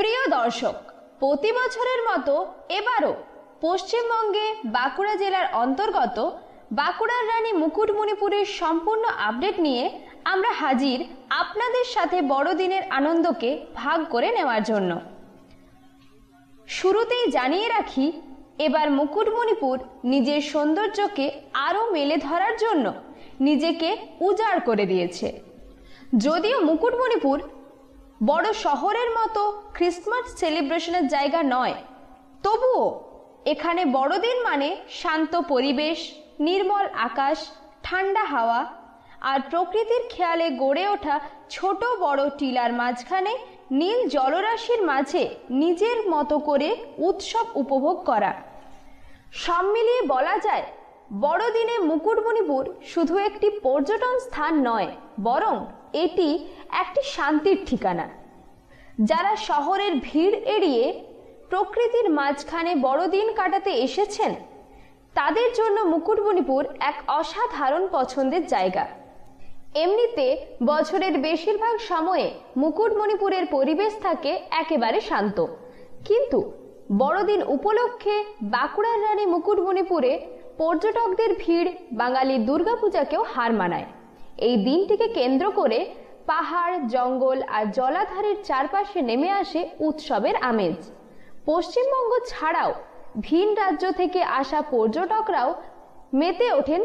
প্রিয় দর্শক, প্রতি বছরের মতো এবারও পশ্চিমবঙ্গে বাঁকুড়া জেলার অন্তর্গত বাঁকুড়ার রানী মুকুটমণিপুরের সম্পূর্ণ আপডেট নিয়ে আমরা হাজির আপনাদের সাথে বড়দিনের আনন্দকে ভাগ করে নেওয়ার জন্য। শুরুতেই জানিয়ে রাখি, এবার মুকুটমণিপুর নিজের সৌন্দর্যকে আরও মেলে ধরার জন্য নিজেকে উজাড় করে দিয়েছে। যদিও মুকুটমণিপুর বড় শহরের মতো ক্রিসমাস সেলিব্রেশনের জায়গা নয়। তবুও এখানে বড়দিন মানে শান্ত পরিবেশ, নির্মল আকাশ, ঠান্ডা হাওয়া আর প্রকৃতির খেয়ালে গড়ে ওঠা ছোট বড় টিলার মাঝখানে নীল জলরাশির মাঝে নিজের মতো করে উৎসব উপভোগ করা। সব মিলিয়ে বলা যায় বড়দিনে মুকুটমণিপুর শুধু একটি পর্যটন স্থান নয়, বরং এটি একটি শান্তির ঠিকানা। যারা শহরের ভিড় এড়িয়ে প্রকৃতির মাঝখানে বড়দিন কাটাতে এসেছেন, তাদের জন্য মুকুটমণিপুর এক অসাধারণ পছন্দের জায়গা। এমনিতে বছরের বেশিরভাগ সময়ে মুকুটমণিপুরের পরিবেশ থাকে একেবারে শান্ত। কিন্তু বড়দিন উপলক্ষে বাঁকুড়ার রানী মুকুটমণিপুরে পর্যটকদের ভিড় বাঙালি দুর্গাপূজাকেও হার মানায়। এই দিনটিকে কেন্দ্র করে পাহাড়, জঙ্গল আর জলাধারের চারপাশে নেমে আসে উৎসবের আমেজ। পশ্চিমবঙ্গ ছাড়াও ভিন রাজ্য থেকে আসা পর্যটকরাও মেতে ওঠেন